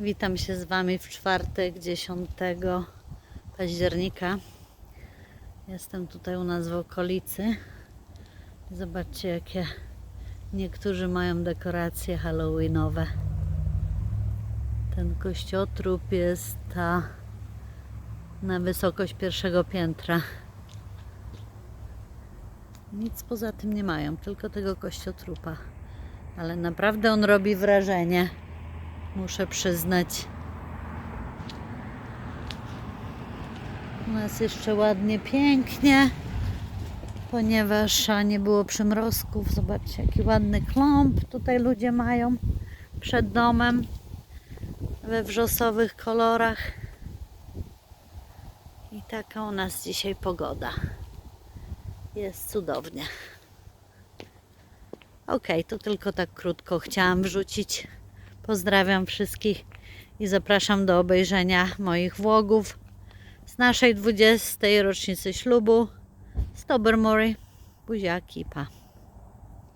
Witam się z Wami w czwartek 10 października. Jestem tutaj u nas w okolicy. Zobaczcie, jakie niektórzy mają dekoracje halloweenowe. Ten kościotrup jest ta na wysokość pierwszego piętra. Nic poza tym nie mają, tylko tego kościotrupa. Ale naprawdę on robi wrażenie. Muszę przyznać. U nas jeszcze ładnie, pięknie, ponieważ nie było przymrozków. Zobaczcie, jaki ładny kląb tutaj ludzie mają przed domem we wrzosowych kolorach. I taka u nas dzisiaj pogoda. Jest cudownie. Ok, to tylko tak krótko chciałam wrzucić. Pozdrawiam wszystkich i zapraszam do obejrzenia moich vlogów z naszej 20. rocznicy ślubu z Tobermory. Buziaki, pa.